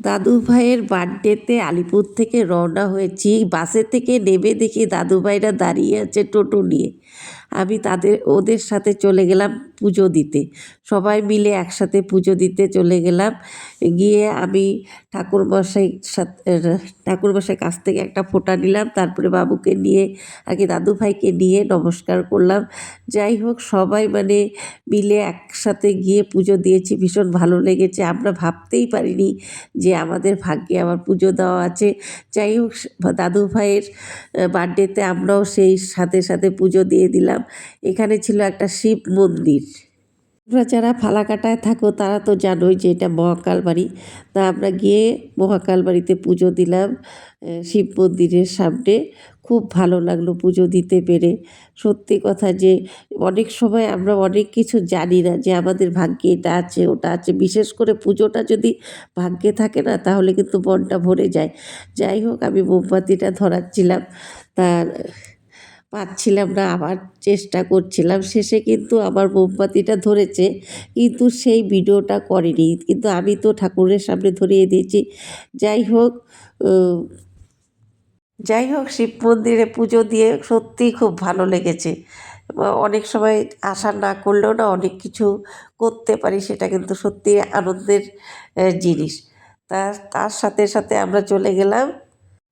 দাদু ভাইয়ের বার্থডেতে আলিপুর থেকে রওনা হয়েছি। বাসে থেকে নেমে দেখি দাদু ভাইরা দাঁড়িয়ে আছে টোটো নিয়ে। আমি তাদের, ওদের সাথে চলে গেলাম পুজো দিতে। সবাই মিলে একসাথে পুজো দিতে চলে গেলাম। গিয়ে আমি ঠাকুরমশাই সাথে ঠাকুরমশাই কাছ থেকে একটা ফোঁটা নিলাম। তারপরে বাবুকে নিয়ে কি দাদু ভাইকে নিয়ে নমস্কার করলাম। যাই হোক, সবাই মানে মিলে একসাথে গিয়ে পুজো দিয়েছি। ভীষণ ভালো লেগেছে। আমরা ভাবতেই পারিনি যে আমাদের ভাগ্যে আবার পুজো দেওয়া আছে। যাই হোক দাদু ভাইয়ের বার্থডেতে আমরাও সেই সাথে সাথে পুজো দিয়ে দিলাম। এখানে ছিল একটা শিব মন্দির। তোমরা যারা ফালাকাটায় থাকো, তারা তো জানোই যে এটা মহাকাল বাড়ি তা আমরা গিয়ে মহাকাল বাড়িতে পুজো দিলাম শিব মন্দিরের সামনে। খুব ভালো লাগল পুজো দিতে পেরে। সত্যি কথা যে, অনেক সময় আমরা অনেক কিছু জানি না যে, আমাদের ভাগ্যে এটা আছে, ওটা আছে। বিশেষ করে পুজোটা যদি ভাগ্যে থাকে না, তাহলে কিন্তু মনটা ভরে যায়। যাই হোক, আমি মোমবাতিটা ধরাচ্ছিলাম। তার পাচ্ছিলাম না, আবার চেষ্টা করছিলাম। শেষে কিন্তু আমার মোমবাতিটা ধরেছে, কিন্তু সেই ভিডিওটা করেনি। কিন্তু আমি তো ঠাকুরের সামনে ধরিয়ে দিয়েছি। যাই হোক যাই হোক, শিব মন্দিরে পুজো দিয়ে সত্যিই খুব ভালো লেগেছে। অনেক সময় আশা না করলেও না অনেক কিছু করতে পারি, সেটা কিন্তু সত্যি আনন্দের জিনিস। তার তার সাথে সাথে আমরা চলে গেলাম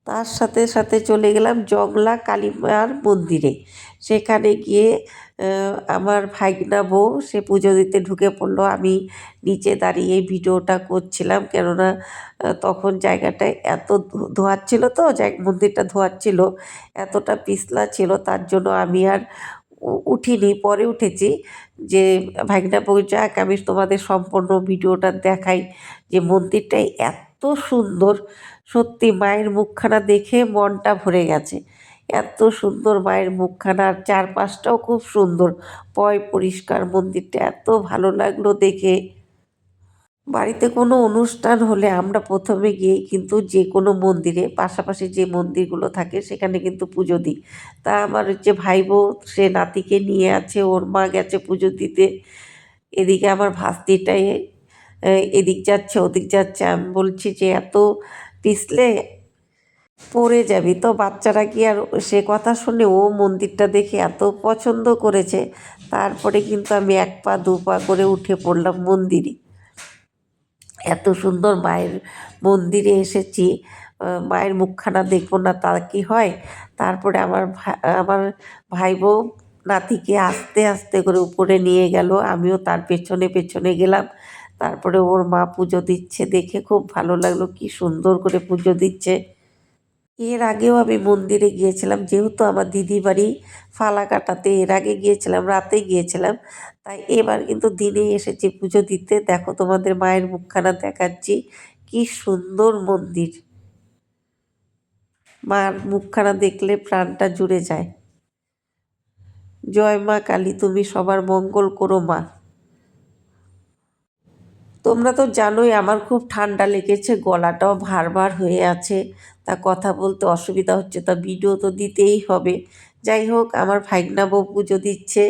তার সাথে সাথে চলে গেলাম জংলা কালীমার মন্দিরে। সেখানে গিয়ে আমার ভাইগনা বউ, সে পুজো দিতে ঢুকে পড়ল। আমি নিচে দাঁড়িয়ে ভিডিওটা করছিলাম, কেননা তখন জায়গাটায় এত ধোয়াচ্ছিল তো মন্দিরটা ধোয়াচ্ছিল এতটা পিছলা ছিল, তার জন্য আমি আর উঠিনি। পরে উঠেছি যে, ভাগনা বউ, যাক, আমি তোমাদের সম্পূর্ণ ভিডিওটা দেখাই যে মন্দিরটাই এত সুন্দর। সত্যি মায়ের মুখখানা দেখে মনটা ভরে গেছে। এত সুন্দর মায়ের মুখখানা, আর চারপাশটাও খুব সুন্দর। পয় পরিষ্কার, মন্দিরটা এত ভালো লাগল দেখে। বাড়িতে কোনো অনুষ্ঠান হলে আমরা প্রথমে গিয়ে কিন্তু যে কোনো মন্দিরে, পাশাপাশি যে মন্দিরগুলো থাকে সেখানে কিন্তু পুজো দিই। তা আমার হচ্ছে ভাই বউ সে নাতিকে নিয়ে আছে, ওর মা গেছে পুজো দিতে। এদিকে আমার ভাস্তিটাই এদিক যাচ্ছে, ওদিক যাচ্ছে। আমি বলছি যে, এত পিছলে পড়ে যাবি তো? বাচ্চারা কি আর সে কথা শুনে ও মন্দিরটা দেখে এত পছন্দ করেছে। তারপরে কিন্তু আমি এক পা, দু পা করে উঠে পড়লাম মন্দিরে। এত সুন্দর মায়ের মন্দিরে এসেছি। মায়ের মুখখানা দেখব না তা কি হয়? তারপরে আমার আমার ভাই বউ নাতিকে আস্তে আস্তে করে উপরে নিয়ে গেল। আমিও তার পেছনে পেছনে গেলাম। তারপরে ওর মা পুজো দিচ্ছে, দেখে খুব ভালো লাগল, কি সুন্দর করে পুজো দিচ্ছে। এর আগেও আমি মন্দিরে গিয়েছিলাম, যেহেতু আমার দিদি বাড়ি ফালাকাটাতে, এর আগে গিয়েছিলাম, রাতে গিয়েছিলাম, তাই এবার কিন্তু দিনে এসেছি পুজো দিতে। দেখো তোমাদের মায়ের মুখখানা দেখাচ্ছি, কি সুন্দর মন্দির। মার মুখখানা দেখলে প্রাণটা জুড়ে যায়। জয় মা কালী, তুমি সবার মঙ্গল করো মা। তোমরা তো জানোই আমার খুব ঠান্ডা লেগেছে, গলাটাও ভার ভার হয়ে আছে। তা কথা বলতে অসুবিধা হচ্ছে, তা ভিডিও তো দিতেই হবে। যাই হোক, আমার ভাইগনা বউ পুজো দিচ্ছে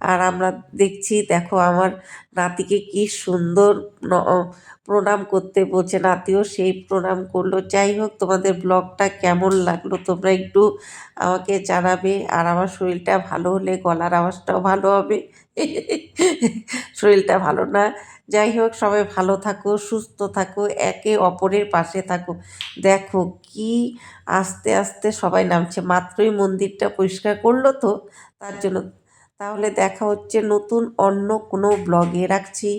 আর আমরা দেখছি, দেখো আমার নাতিকে কি সুন্দর প্রণাম করতে বলছে। নাতিও সেই প্রণাম করল। যাই হোক, তোমাদের ব্লগটা কেমন লাগল তোমরা একটু আমাকে জানাবে। আর আমার শরীরটা ভালো হলে গলার আওয়াজটাও ভালো হবে। শরীরটা ভালো না। যাই হোক, সবাই ভালো থাকো, সুস্থ থাকো, একে অপরের পাশে থাকো। দেখো কি আস্তে আস্তে সবাই নামছে। মাত্রই মন্দিরটা পরিষ্কার করল তো, তার জন্য তাহলে দেখা হচ্ছে নতুন অন্য কোনো ব্লগে। রাখছি।